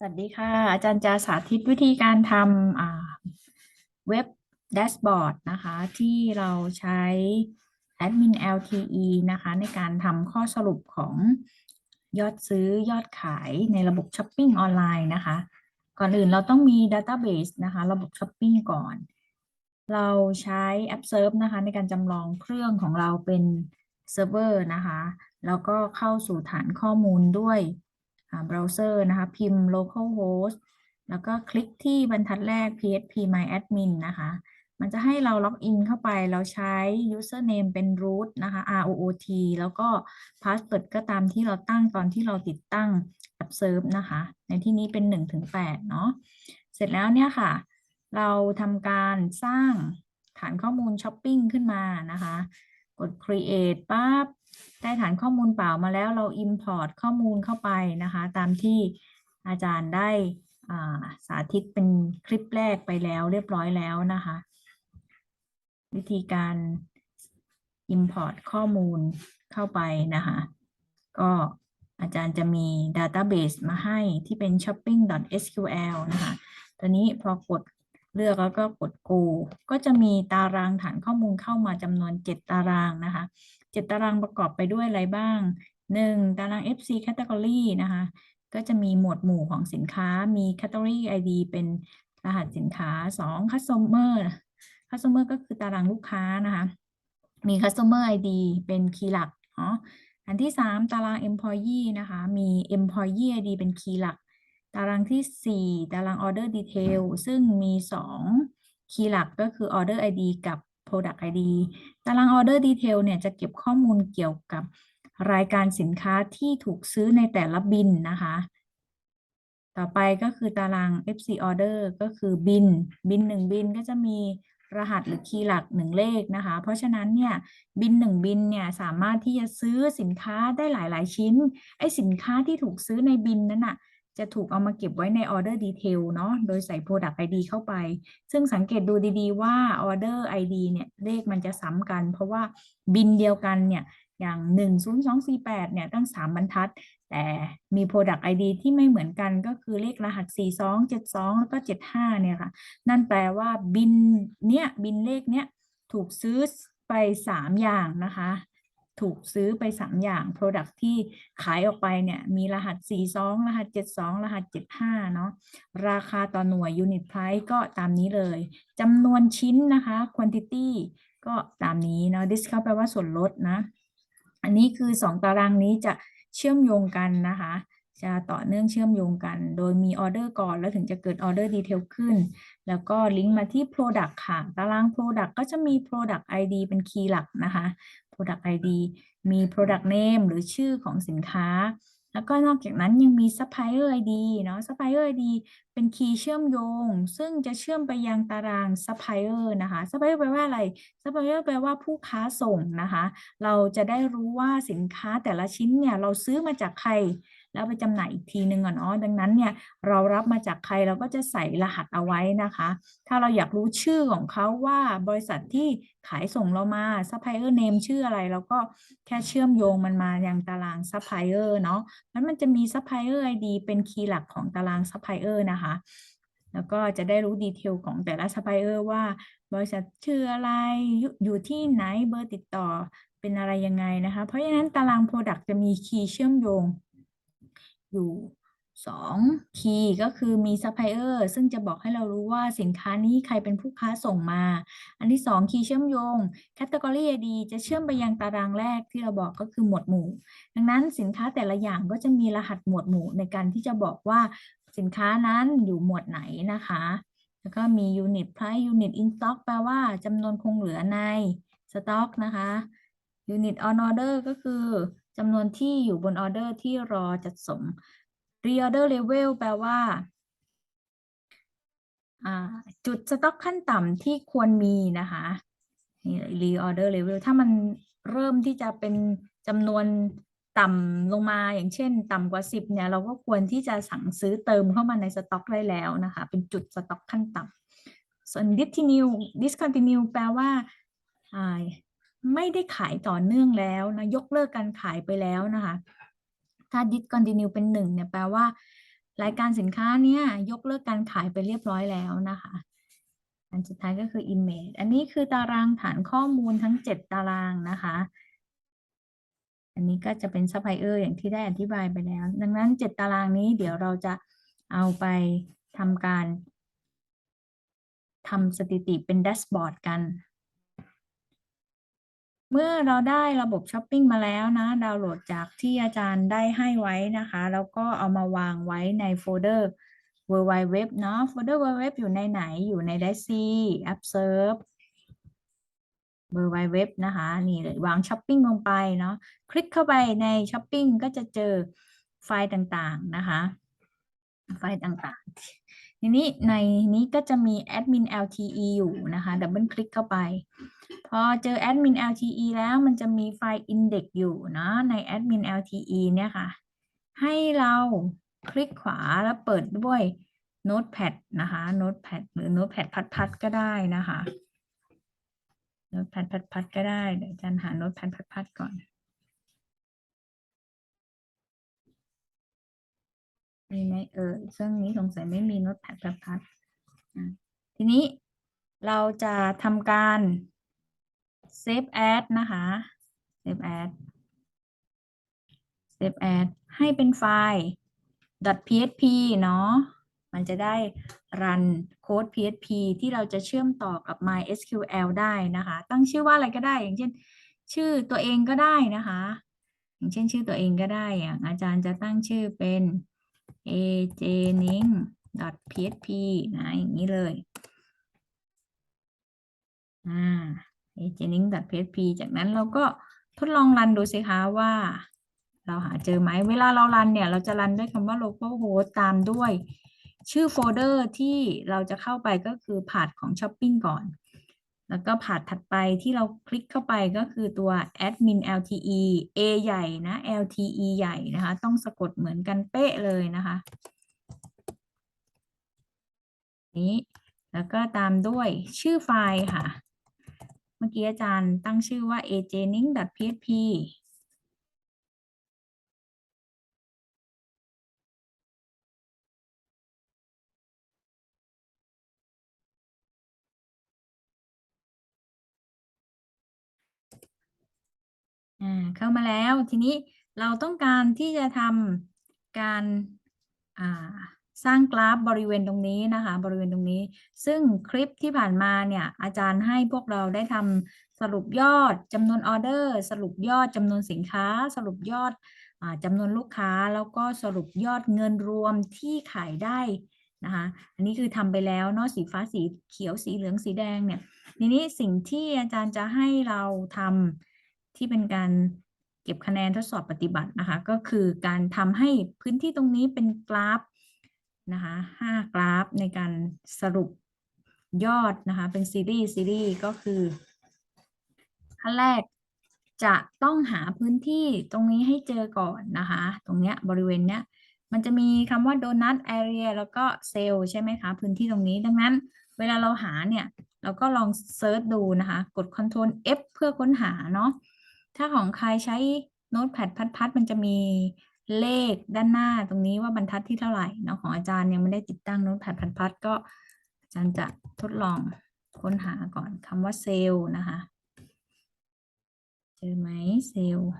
สวัสดีค่ะ อาจารย์จะสาธิตวิธีการทำเว็บแดชบอร์ดนะคะ ที่เราใช้ Admin LTE นะคะ ในการทำข้อสรุปของยอดซื้อยอดขายในระบบช้อปปิ้งออนไลน์นะคะ ก่อนอื่นเราต้องมี Database นะคะ ระบบช้อปปิ้งก่อน เราใช้ AppServe นะคะในการจำลองเครื่องของเราเป็นเซิร์ฟเวอร์นะคะ แล้วก็เข้าสู่ฐานข้อมูลด้วยเบราว์เซอร์นะคะ พิมพ์ localhost แล้วก็คลิกที่บรรทัดแรก php myadmin นะคะ มันจะให้เราล็อกอินเข้าไป เราใช้ username เป็น root นะคะ root แล้วก็ password ก็ตามที่เราตั้งตอนที่เราติดตั้ง AppServe นะคะ ในที่นี้เป็น 1-8 เนาะ เสร็จแล้วเนี่ยค่ะ เราทำการสร้างฐานข้อมูลช้อปปิ้งขึ้นมานะคะ กด create ปั๊บได้ฐานข้อมูลเปล่ามาแล้วเรา import ข้อมูลเข้าไปนะคะ ตามที่อาจารย์ได้าสาธิตเป็นคลิปแรกไปแล้วเรียบร้อยแล้วนะคะ วิธีการ import ข้อมูลเข้าไปนะคะ ก็อาจารย์จะมี database มาให้ที่เป็น shopping.sql นะคะตอนนี้พอกด เลือกแล้วก็กด go ก็จะมีตารางฐานข้อมูลเข้ามาจำนวน 7 ตารางนะคะ7ตารางประกอบไปด้วยอะไรบ้าง 1. ตาราง FC category นะคะ ก็จะมีหมวดหมู่ของสินค้า มี category ID เป็นรหัสสินค้า 2. customer customer ก็คือตารางลูกค้านะคะ มี customer ID เป็นคีย์หลักเนาะอันที่ 3 ตาราง employee นะคะ มี employee ID เป็นคีย์หลัก ตารางที่ 4 ตาราง order detail ซึ่งมี 2 คีย์หลักก็คือ order ID กับ product ID ตาราง order detail เนี่ยจะเก็บข้อมูลเกี่ยวกับรายการสินค้าที่ถูกซื้อในแต่ละบินนะคะ ต่อไปก็คือตาราง FC order ก็คือบิน บิน 1 บินก็จะมีรหัสหรือคีย์หลัก1เลขนะคะ เพราะฉะนั้นเนี่ยบิน1บินเนี่ยสามารถที่จะซื้อสินค้าได้หลาย ๆ ชิ้น ไอสินค้าที่ถูกซื้อในบินนั้นน่ะ จะถูกเอามาเก็บไว้ใน order detail เนาะโดยใส่ product ID เข้าไป ซึ่งสังเกตดูดีๆว่า order ID เนี่ยเลขมันจะซ้ำกัน เพราะว่าบินเดียวกันเนี่ยอย่าง 10248 เนี่ยตั้ง 3 บรรทัด แต่มี product ID ที่ไม่เหมือนกันก็คือเลขรหัส 42 72 แล้วก็ 75 เนี่ยค่ะ นั่นแปลว่าบินเนี่ยบินเลขเนี้ยถูกซื้อไป 3 อย่างนะคะ ถูกซื้อไป 3 อย่าง Product ที่ขายออกไปเนี่ยมีรหัส 42 รหัส 72 รหัส 75 เนาะราคาต่อหน่วย Unit Price ก็ตามนี้เลยจำนวนชิ้นนะคะ Quantity ก็ตามนี้เนาะ Discount แปลว่าส่วนลดนะ อันนี้คือ 2 ตารางนี้จะเชื่อมโยงกันนะคะ จะต่อเนื่องเชื่อมโยงกัน โดยมีออเดอร์ก่อนแล้วถึงจะเกิดออเดอร์ดีเทลขึ้น แล้วก็ลิงก์มาที่ Product ค่ะ ตาราง Product ก็จะมี Product ID เป็นคีย์หลักนะคะ Product ID มี Product Name หรือชื่อของสินค้า แล้วก็นอกจากนั้นยังมี Supplier ID เนาะ Supplier ID เป็นคีย์เชื่อมโยง ซึ่งจะเชื่อมไปยังตาราง Supplier นะคะ Supplier แปลว่าอะไร Supplier แปลว่าผู้ค้าส่งนะคะ เราจะได้รู้ว่าสินค้าแต่ละชิ้นเนี่ยเราซื้อมาจากใคร แล้วไปจำหน่ายอีกทีหนึ่งอะเนาะดังนั้นเนี่ยเรารับมาจากใครเราก็จะใส่รหัสเอาไว้นะคะ ถ้าเราอยากรู้ชื่อของเขาว่าบริษัทที่ขายส่งเรามา supplier name ชื่ออะไรเราก็แค่เชื่อมโยงมันมายังตาราง supplier เนาะนั้นมันจะมี supplier ID เป็นคีย์หลักของตาราง supplier นะคะแล้วก็จะได้รู้ดีเทลของแต่ละ supplier ว่า บริษัทชื่ออะไรอยู่อยู่ที่ไหนเบอร์ติดต่อเป็นอะไรยังไงนะคะ เพราะฉะนั้นตาราง product จะมีคีย์เชื่อมโยง อยู่2คีย์ก็คือมีซัพพลายเออร์ซึ่งจะบอกให้เรารู้ว่าสินค้านี้ใครเป็นผู้ค้าส่งมา อันที่2คีย์เชื่อมโยง Category ID จะเชื่อมไปยังตารางแรกที่เราบอกก็คือหมวดหมู่ ดังนั้นสินค้าแต่ละอย่างก็จะมีรหัสหมวดหมู่ในการที่จะบอกว่าสินค้านั้นอยู่หมวดไหนนะคะ แล้วก็มี Unit Price Unit in Stock แปลว่าจำนวนคงเหลือในสต็อกนะคะ Unit on Order ก็คือ จำนวนที่อยู่บนออเดอร์ที่รอจัดส่ง Reorder Level แปลว่าจุดสต็อกขั้นต่ำที่ควรมีนะคะนี่ Reorder Level ถ้ามันเริ่มที่จะเป็นจำนวนต่ำลงมาอย่างเช่น ต่ำกว่า 10เนี่ยเราก็ควรที่จะสั่งซื้อเติมเข้ามาในสต็อกได้แล้วนะคะ เป็นจุดสต็อกขั้นต่ำส่วน discontinue discontinue แปลว่า ไม่ได้ขายต่อเนื่องแล้วนะยกเลิกการขายไปแล้วนะคะถ้า discontinue เป็นหนึ่งเนี่ยแปลว่า รายการสินค้าเนี่ยยกเลิกการขายไปเรียบร้อยแล้วนะคะ อันสุดท้ายก็คือ image อันนี้คือตารางฐานข้อมูลทั้ง 7 ตารางนะคะ อันนี้ก็จะเป็นซัพพลายเออร์อย่างที่ได้อธิบายไปแล้ว ดังนั้น 7 ตารางนี้เดี๋ยวเราจะเอาไปทำการทำสถิติเป็นแดชบอร์ดกัน เมื่อเราได้ระบบช้อปปิ้งมาแล้วนะ ดาวน์โหลดจากที่อาจารย์ได้ให้ไว้นะคะ แล้วก็เอามาวางไว้ในโฟลเดอร์ w w w เนาะโฟลเดอร์ w w w อยู่ในไหนอยู่ใน d a c Observe w w w นะคะ นี่เลยวางช้อปปิ้งลงไปเนาะคลิกเข้าไปในช้อปปิ้งก็จะเจอไฟล์ต่างๆนะคะ ไฟล์ต่างๆ ทีนี้ในนี้ก็จะมี admin LTE อยู่นะคะดับเบิลคลิกเข้าไป พอเจอ admin LTE แล้วมันจะมีไฟล์ index อยู่นะใน admin LTE เนี่ยค่ะ ให้เราคลิกขวาแล้วเปิดด้วย Notepad นะคะ Notepad หรือ Notepad พัดๆก็ได้นะคะ Notepad พัดๆก็ได้เดี๋ยวอาจารย์หา Notepad พัดๆก่อน มีไหมเออเครื่องนี้สงสัยไม่มี Notepad พัดทีนี้เราจะทำการ Save as นะคะ Save as Save as ให้เป็นไฟล์ .php เนาะมันจะได้รันโค้ด PHP ที่เราจะเชื่อมต่อกับ MySQL ได้นะคะ ตั้งชื่อว่าอะไรก็ได้ อย่างเช่น ชื่อตัวเองก็ได้นะคะ อย่างเช่นชื่อตัวเองก็ได้อย่างอาจารย์จะตั้งชื่อเป็น ajning php นะอย่างนี้เลย อ่า ajning php จากนั้นเราก็ทดลองรันดูสิคะว่า เราหาเจอไหม เวลาเรารันเนี่ย เราจะรันด้วยคำว่า localhost ตามด้วย ชื่อโฟลเดอร์ที่เราจะเข้าไปก็คือผาดของ Shopping ก่อน แล้วก็ผาดถัดไปที่เราคลิกเข้าไปก็คือตัว admin LTE A ใหญ่นะ LTE ใหญ่นะคะ ต้องสะกดเหมือนกันเป๊ะเลยนะคะ นี้แล้วก็ตามด้วยชื่อไฟล์ค่ะ เมื่อกี้อาจารย์ตั้งชื่อว่า ajening.php อ่าเข้ามาแล้วทีนี้เราต้องการที่จะทำการอ่าสร้างกราฟบริเวณตรงนี้นะคะ บริเวณตรงนี้ ซึ่งคลิปที่ผ่านมาเนี่ย อาจารย์ให้พวกเราได้ทำสรุปยอดจำนวนออเดอร์ สรุปยอดจำนวนสินค้า สรุปยอดอจำนวนลูกค้า แล้วก็สรุปยอดเงินรวมที่ขายได้นะคะ อันนี้คือทำไปแล้วเนาะสีฟ้าสีเขียวสีเหลืองสีแดงเนี่ยทีนี้สิ่งที่อาจารย์จะให้เราทำ ที่เป็นการเก็บคะแนนทดสอบปฏิบัตินะคะ ก็คือการทำให้พื้นที่ตรงนี้เป็นกราฟนะคะห้ากราฟในการสรุปยอดนะคะ เป็นซีรีส์ซีรีส์ก็คือขั้นแรกจะต้องหาพื้นที่ตรงนี้ให้เจอก่อนนะคะ ตรงเนี้ยบริเวณเนี้ยมันจะมีคำว่า donut area แล้วก็เซลล์ใช่ไหมคะ พื้นที่ตรงนี้ดังนั้น เวลาเราหาเนี่ย เราก็ลองเซิร์ชดูนะคะ กด Ctrl F เพื่อค้นหาเนาะ ถ้าของใครใช้โน้ตแพดพัดๆมันจะมีเลขด้านหน้าตรงนี้ว่าบรรทัดที่เท่าไหร่เนาะของอาจารย์ยังไม่ได้ติดตั้งโน้ตแพดพัดๆก็อาจารย์จะทดลองค้นหาก่อนคำว่าเซลล์นะคะ เจอไหมเซลล์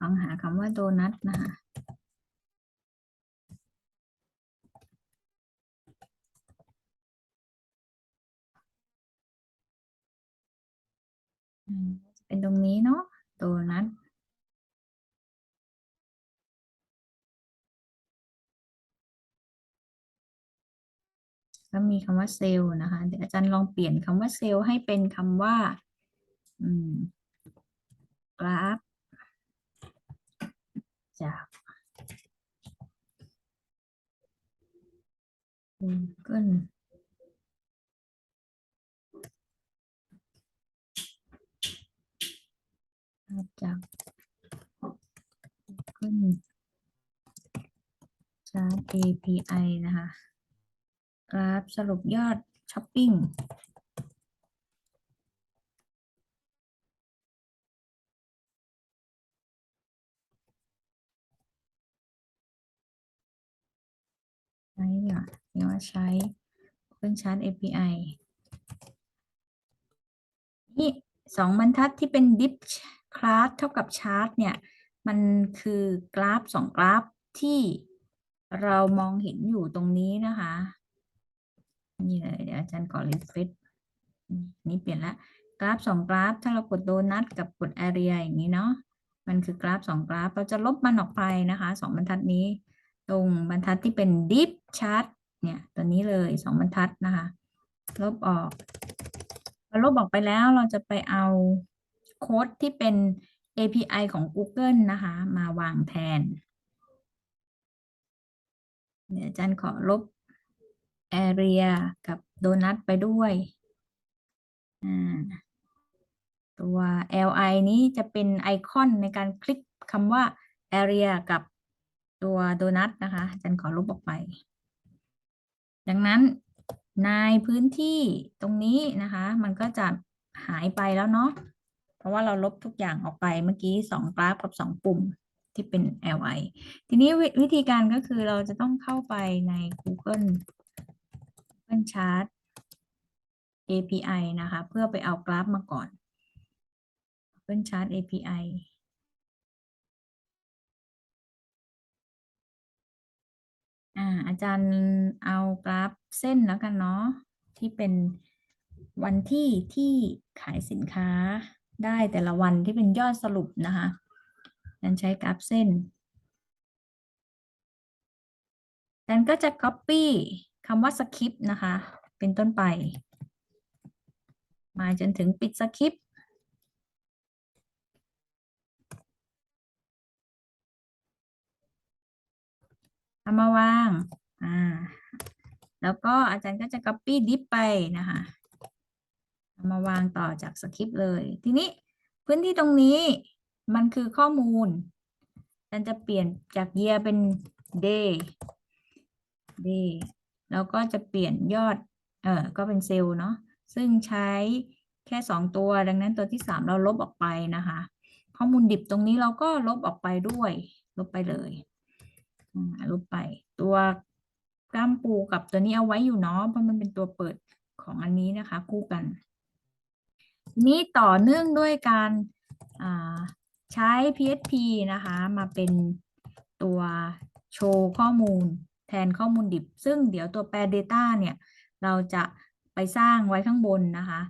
ลองหาคำว่าโดนัทนะคะเป็นตรงนี้เนาะโดนัทก็มีคำว่าเซลล์นะคะ เดี๋ยวอาจารย์ลองเปลี่ยนคำว่าเซลล์ให้เป็นคำว่า อืม กราฟ จาก Google ภาจาก Google Chart API นะคะ กราฟสรุปยอดช้อปปิ้ง ใช้เหรอ เรียกว่าใช้ Open Chart API นี่สองบรรทัดที่เป็น div class เท่ากับ chart เนี่ย มันคือกราฟสองกราฟที่เรามองเห็นอยู่ตรงนี้นะคะ นี่เลยเดี๋ยวอาจารย์ก่อ refresh นี่เปลี่ยนละกราฟสองกราฟ ถ้าเรากดโดนัทกับกด area อย่างนี้เนาะมันคือกราฟสองกราฟ เราจะลบมันออกไปนะคะสองบรรทัดนี้ ตรงบรรทัดที่เป็น deep chart เนี่ยตัวนี้เลยสองบรรทัดนะคะ ลบออกพอลบออกไปแล้วเราจะไปเอาโค้ดที่เป็น API ของ Google นะคะ มาวางแทน เดี๋ยวอาจารย์ขอลบ area กับโดนัทไปด้วยตัว li นี้จะเป็นไอคอนในการคลิกคำว่า area กับตัวโดนัทนะคะอาจารย์ขอลบออกไป ดังนั้นในพื้นที่ตรงนี้นะคะ มันก็จะหายไปแล้วเนาะเพราะว่าเราลบทุกอย่างออกไปเมื่อกี้สองกราฟกับสองปุ่มที่เป็น li ทีนี้ววิธีการก็คือเราจะต้องเข้าไปใน Google Google Chart API นะคะ เพื่อไปเอากราฟมาก่อน Google Chart API อ่าอาจารย์เอากราฟเส้นแล้วกันเนาะที่เป็นวันที่ที่ขายสินค้าได้แต่ละวันที่เป็นยอดสรุปนะคะอาจารย์ใช้กราฟเส้นอาจารย์ก็จะ copy คำว่า skip นะคะ เป็นต้นไป มาจนถึงปิด skip เอามาวาง อ่า แล้วก็อาจารย์ก็จะ copy dip ไปนะคะเอามาวางต่อจากสคริปต์เลย ทีนี้พื้นที่ตรงนี้มันคือข้อมูล อาจารย์จะเปลี่ยนจาก year เป็น day day แล้วก็จะเปลี่ยนยอด เออก็เป็นเซลล์เนาะ ซึ่งใช้แค่สองตัว ดังนั้นตัวที่สามเราลบออกไปนะคะ ข้อมูลดิบตรงนี้เราก็ลบออกไปด้วย ลบไปเลย ลบไป ตัวกล้ามปูกับตัวนี้เอาไว้อยู่เนาะเพราะมันเป็นตัวเปิดของอันนี้นะคะ คู่กัน นี้ต่อเนื่องด้วยการใช้ PHP นะคะ มาเป็นตัวโชว์ข้อมูลแทนข้อมูลดิบ ซึ่งเดี๋ยวตัวแปล Data เนี่ย เราจะไปสร้างไว้ข้างบนนะคะ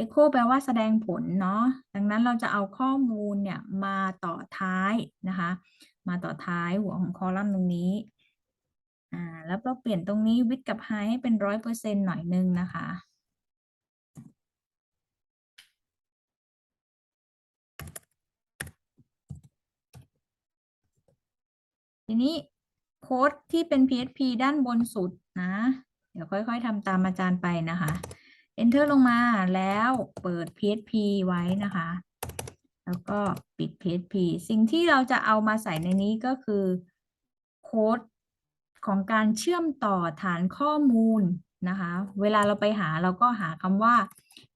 Echo แปลว่าแสดงผลเนาะ ดังนั้นเราจะเอาข้อมูลเนี่ยมาต่อท้ายนะคะ มาต่อท้ายหัวของคอลัมน์ตรงนี้อ่าแล้วเราเปลี่ยนตรงนี้วิดกับไฮให้เป็นร้อยเปอร์เซ็นต์หน่อยนึงนะคะทีนี้โค้ดที่เป็น PHP ด้านบนสุดนะ เดี๋ยวค่อยๆทำตามอาจารย์ไปนะคะ Enter ลงมาแล้วเปิด PHP ไว้นะคะ แล้วก็ปิด PHP สิ่งที่เราจะเอามาใส่ในนี้ก็คือโค้ดของการเชื่อมต่อฐานข้อมูลนะคะ เวลาเราไปหาเราก็หาคำว่า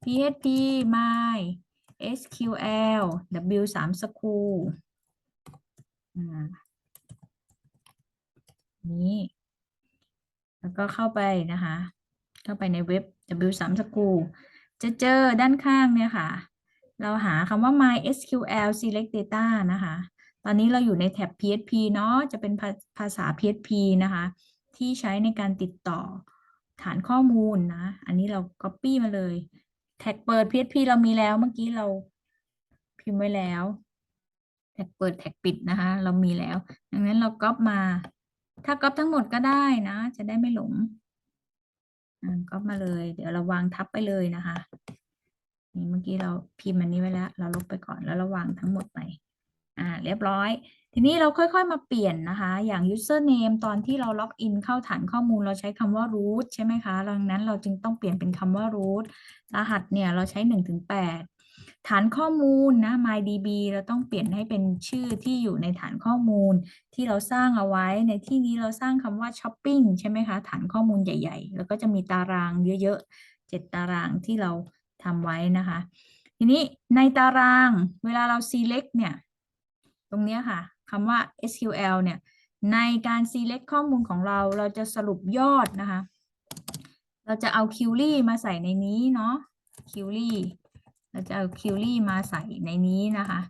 php my sql w3 school อ่านี้ แล้วก็เข้าไปนะคะ เข้าไปในเว็บ w3 school จะเจอด้านข้างเนี่ยค่ะ เราหาคำว่า MySQL Select Data นะคะ ตอนนี้เราอยู่ในแท็บ PHP เนาะ จะเป็นภาภาษา PHP นะคะ ที่ใช้ในการติดต่อฐานข้อมูลนะ อันนี้เรา Copy มาเลย แท็กเปิด PHP เรามีแล้ว เมื่อกี้เราพิมพ์ไว้แล้ว แท็กเปิดแท็กปิดนะคะ เรามีแล้ว ดังนั้นเราก๊อปมา ถ้าก๊อปทั้งหมดก็ได้นะ จะได้ไม่หลงก๊อปมาเลย เดี๋ยวเราวางทับไปเลยนะคะ นี่เมื่อกี้เราพิมพ์อันนี้ไว้แล้ว เราลบไปก่อนแล้วเราวางทั้งหมดไปอ่าเรียบร้อย ทีนี้เราค่อยๆมาเปลี่ยนนะคะ อย่าง username ตอนที่เราล็อกอินเข้าฐานข้อมูลเราใช้คำว่า root ใช่ไหมคะดังนั้นเราจึงต้องเปลี่ยนเป็นคำว่า root รหัสเนี่ยเราใช้1ถึง8ฐานข้อมูลนะ mydb เราต้องเปลี่ยนให้เป็นชื่อที่อยู่ในฐานข้อมูลที่เราสร้างเอาไว้ ในที่นี้เราสร้างคำว่า shopping ใช่ไหมคะ ฐานข้อมูลใหญ่ ๆ แล้วก็จะมีตารางเยอะๆ 7 ตารางที่เรา ทำไว้นะคะ ทีนี้ในตารางเวลาเรา select เนี่ย ตรงนี้ค่ะคำว่า SQL เนี่ย ในการ select ข้อมูลของเราเราจะสรุปยอดนะคะ เราจะเอา query มาใส่ในนี้เนาะ query เราจะเอา query มาใส่ในนี้นะคะ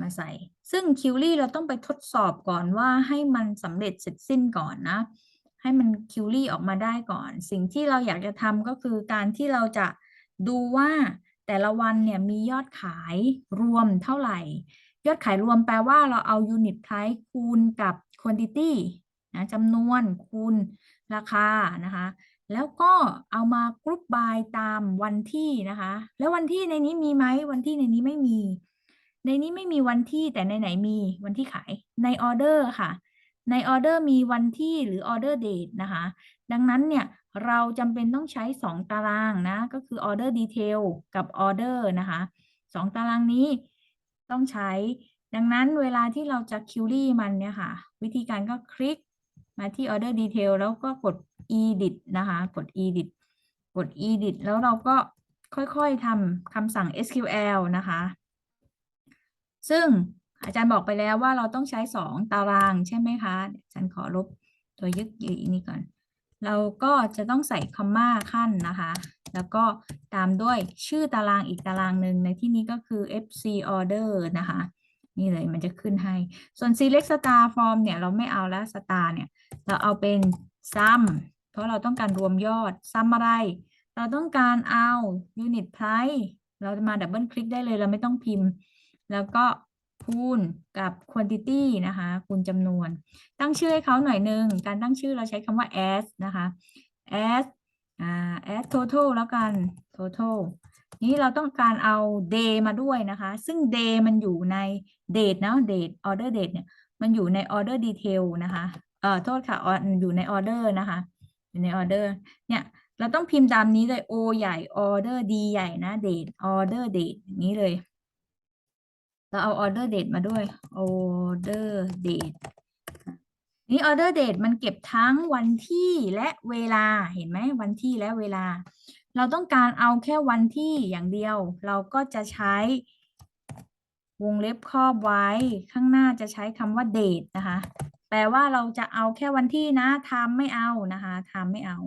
มาใส่ ซึ่ง query เราต้องไปทดสอบก่อนว่าให้มันสำเร็จเสร็จสิ้นก่อนนะ ให้มัน query ออกมาได้ก่อน สิ่งที่เราอยากจะทำก็คือการที่เราจะ ดูว่าแต่ละวันเนี่ยมียอดขายรวมเท่าไหร่ ยอดขายรวมแปลว่าเราเอา unit price คูณกับ quantity นะจำนวนคูณราคานะคะ แล้วก็เอามากรุ๊ปบายตามวันที่นะคะ แล้ววันที่ในนี้มีไหมวันที่ในนี้ไม่มี ในนี้ไม่มีวันที่แต่ในไหนมีวันที่ขายในออเดอร์ค่ะ ในออเดอร์มีวันที่หรือออเดอร์เดทนะคะ ดังนั้นเนี่ย เราจำเป็นต้องใช้ 2 ตารางนะ ก็คือออเดอร์ดีเทลกับออเดอร์นะคะสองตารางนี้ต้องใช้ ดังนั้นเวลาที่เราจะคิวรี่มันเนี่ยค่ะ วิธีการก็คลิกมาที่ Order Detail แล้วก็กด Edit นะคะ กด Edit กด Edit แล้วเราก็ค่อยๆทำคำสั่ง SQL นะคะ ซึ่งอาจารย์บอกไปแล้วว่าเราต้องใช้ 2 ตารางใช่ไหมคะ อาจารย์ขอลบตัวยึกยือนี้ก่อน เราก็จะต้องใส่คอมมาขั้นนะคะ แล้วก็ตามด้วยชื่อตารางอีกตารางหนึ่งในที่นี้ก็คือ FC order นะคะ นี่เลยมันจะขึ้นให้ ส่วน select star form เนี่ยเราไม่เอาแล้ว star เนี่ย เราเอาเป็น sum เพราะเราต้องการรวมยอด sum อะไร เราต้องการเอา unit price เราจะมาดับเบิลคลิกได้เลยเราไม่ต้องพิมพ์ แล้วก็ คูณกับ quantity นะคะคูณจำนวน ตั้งชื่อให้เขาหน่อยหนึ่งการตั้งชื่อเราใช้คำว่า as นะคะ as อ่า as total แล้วกัน total นี้เราต้องการเอา day มาด้วยนะคะ ซึ่ง day มันอยู่ใน date นะ date order date เนี่ย มันอยู่ใน order detail นะคะ เอ่อ โทษค่ะ อยู่ใน order นะคะ อยู่ใน order เนี่ย เราต้องพิมพ์ตามนี้เลย O ใหญ่ order D ใหญ่นะ date order date อย่างนี้เลย เราเอา order date มาด้วย order date นี่ order date มันเก็บทั้งวันที่และเวลาเห็นไหมวันที่และเวลา เราต้องการเอาแค่วันที่อย่างเดียว เราก็จะใช้วงเล็บครอบไว้ข้างหน้าจะใช้คำว่า date นะคะ แปลว่าเราจะเอาแค่วันที่นะ time ไม่เอานะคะ time ไม่เอา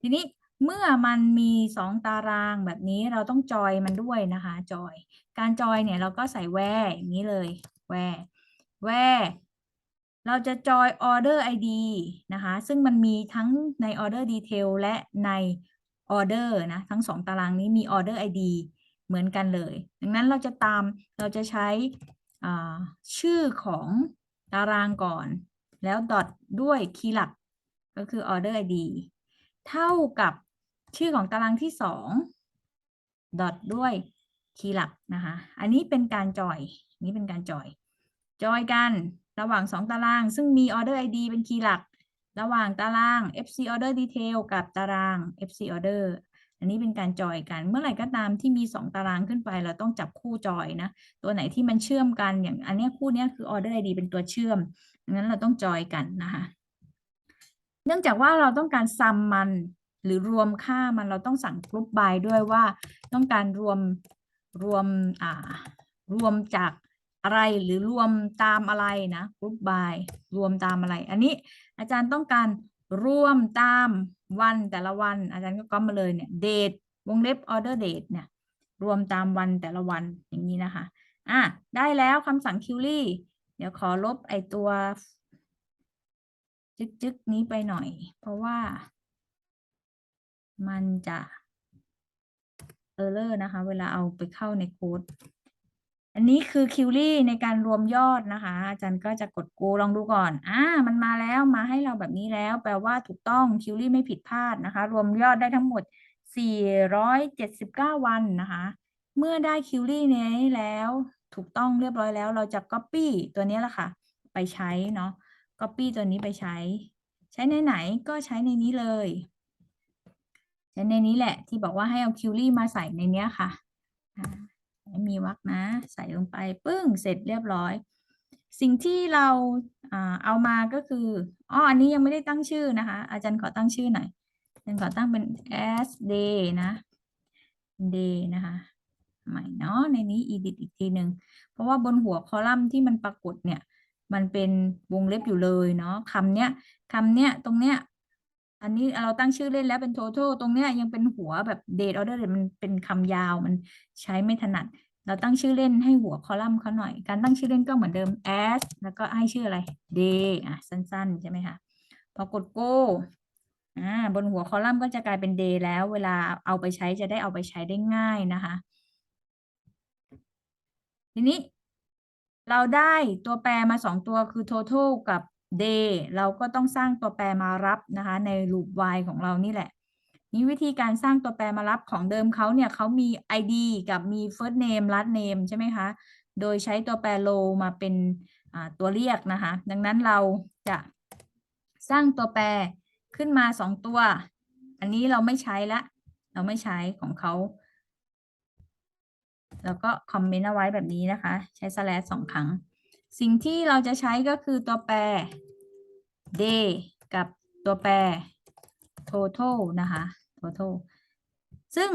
ทีนี้ เมื่อมันมีสองตารางแบบนี้เราต้องจอยมันด้วยนะคะจอย การจอยเนี่ยเราก็ใส่แวร์อย่างนี้เลยแวร์แวร์เราจะจอย order id นะคะ ซึ่งมันมีทั้งใน order detail และใน order นะ ทั้งสองตารางนี้มี order id เหมือนกันเลย ดังนั้นเราจะตามเราจะใช้ชื่อของตารางก่อน แล้ว dot ด้วยคีย์หลักก็คือ order id เท่ากับ ชื่อของตารางที่สองดอทด้วยคีย์หลักนะคะ อันนี้เป็นการจอย นี้เป็นการจอย จอยกันระหว่างสองตาราง ซึ่งมี order id เป็นคีย์หลัก ระหว่างตาราง fc order detail กับตาราง fc order อันนี้เป็นการจอยกัน เมื่อไหร่ก็ตามที่มีสองตารางขึ้นไป เราต้องจับคู่จอยนะ ตัวไหนที่มันเชื่อมกัน อย่างอันนี้คู่นี้คือ order id เป็นตัวเชื่อมดังนั้นเราต้องจอยกันนะคะ เนื่องจากว่าเราต้องการซัมมัน หรือรวมค่ามันเราต้องสั่งกรุ๊ปบายด้วยว่าต้องการรวมรวมอ่ารวมจากอะไรหรือรวมตามอะไรนะกรุ๊ปบายรวมตามอะไร อันนี้อาจารย์ต้องการรวมตามวันแต่ละวัน อาจารย์ก็ก๊อปมาเลยเนี่ยเดทวงเล็บ order date เนี่ยรวมตามวันแต่ละวันอย่างนี้นะคะอะได้แล้วคำสั่งคิวรี่เดี๋ยวขอลบไอตัว จึกๆนี้ไปหน่อย เพราะว่า มันจะเออร์เลอร์นะคะ เวลาเอาไปเข้าในโค้ด อันนี้คือคิวรี่ในการรวมยอดนะคะ อาจารย์ก็จะกดกูลองดูก่อน อ่า มันมาแล้วมาให้เราแบบนี้แล้ว แปลว่าถูกต้องคิวรี่ไม่ผิดพลาดนะคะ รวมยอดได้ทั้งหมด 479 วันนะคะ เมื่อได้คิวรี่นี้แล้วถูกต้องเรียบร้อยแล้ว เราจะ copy ตัวนี้แหละค่ะ ไปใช้เนาะ copy ตัวนี้ไปใช้ ใช้ในไหนก็ใช้ในนี้เลย ใช้ในนี้แหละที่บอกว่าให้เอา query มาใส่ในเนี้ยค่ะมีวรรคนะ ใส่ลงไปปึ้งเสร็จเรียบร้อย สิ่งที่เราอ่าเอามาก็คืออ๋ออันนี้ยังไม่ได้ตั้งชื่อนะคะ อาจารย์ขอตั้งชื่อหน่อยอาจารย์ขอตั้งเป็น as day นะ day นะคะใหม่เนาะในนี้ edit อีกทีหนึ่งเพราะว่าบนหัวคอลัมน์ที่มันปรากฏเนี่ย มันเป็นวงเล็บอยู่เลยเนาะคำเนี้ยคำเนี้ยตรงเนี้ย อันนี้เราตั้งชื่อเล่นแล้วเป็น total ตรงเนี้ยยังเป็นหัวแบบ date order มันเป็นคำยาวมันใช้ไม่ถนัด เราตั้งชื่อเล่นให้หัวคอลัมน์เขาหน่อย การตั้งชื่อเล่นก็เหมือนเดิม as แล้วก็ให้ชื่ออะไร day อะสั้นๆ ใช่ไหมคะ พอกด go อ่าบนหัวคอลัมน์ก็จะกลายเป็น day แล้วเวลาเอาไปใช้จะได้เอาไปใช้ได้ง่ายนะคะ ทีนี้เราได้ตัวแปรมาสองตัวคือ total กับ day เราก็ต้องสร้างตัวแปรมารับนะคะ ใน loop while ของเรานี่แหละ นี่วิธีการสร้างตัวแปรมารับของเดิมเขาเนี่ยเขามี id กับมี first name last name ใช่ไหมคะ โดยใช้ตัวแปร row มาเป็นตัวเรียกนะคะ ดังนั้นเราจะสร้างตัวแปรขึ้นมาสองตัว อันนี้เราไม่ใช้ละ เราไม่ใช้ของเขา แล้วก็คอมเมนต์เอาไว้แบบนี้นะคะ ใช้ slash สองครั้ง สิ่งที่เราจะใช้ก็คือตัวแปร day กับตัวแปร total นะคะ total ซึ่ง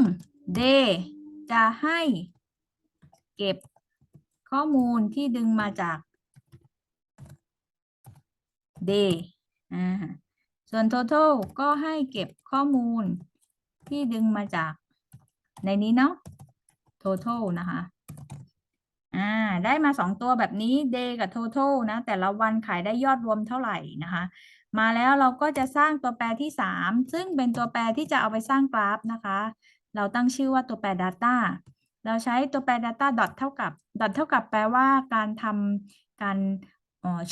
day จะให้เก็บข้อมูลที่ดึงมาจาก day อ่าส่วน total ก็ให้เก็บข้อมูลที่ดึงมาจากในนี้เนาะ total นะคะ อ่าได้มาสองตัวแบบนี้ day กับ total นะ แต่ละวันขายได้ยอดรวมเท่าไหร่นะคะ มาแล้วเราก็จะสร้างตัวแปรที่ 3 ซึ่งเป็นตัวแปรที่จะเอาไปสร้างกราฟนะคะ เราตั้งชื่อว่าตัวแปร data เราใช้ตัวแปร data dot เท่ากับ dot เท่ากับแปลว่าการทำการ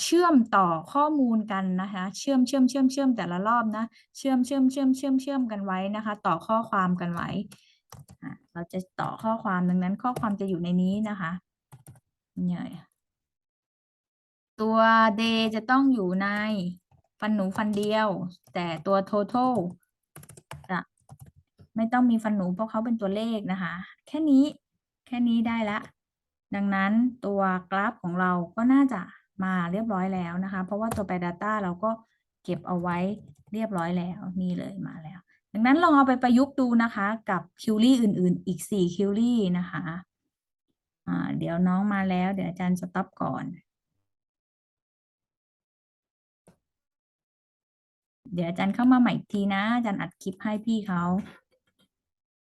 เชื่อมต่อข้อมูลกันนะคะ เชื่อมเชื่อมเชื่อมเชื่อมแต่ละรอบนะ เชื่อมเชื่อมเชื่อมเชื่อมเชื่อมกันไว้นะคะ ต่อข้อความกันไว้ เราจะต่อข้อความดังนั้นข้อความจะอยู่ในนี้นะคะ เนี่ยตัว day จะต้องอยู่ในฟันหนูฟันเดียว แต่ตัว total จะไม่ต้องมีฟันหนูเพราะเขาเป็นตัวเลขนะคะ แค่นี้แค่นี้ได้ละ ดังนั้นตัวกราฟของเราก็น่าจะมาเรียบร้อยแล้วนะคะ เพราะว่าตัวแป data เราก็เก็บเอาไว้เรียบร้อยแล้วนี่เลยมาแล้ว ดังนั้นลองเอาไปประยุกต์ดูนะคะ กับคิวรี่อื่น ๆ อีก 4 คิวรี่นะคะ เดี๋ยวน้องมาแล้ว เดี๋ยวอาจารย์สต็อปก่อน เดี๋ยวอาจารย์เข้ามาใหม่อีกทีนะ อาจารย์อัดคลิปให้พี่เขา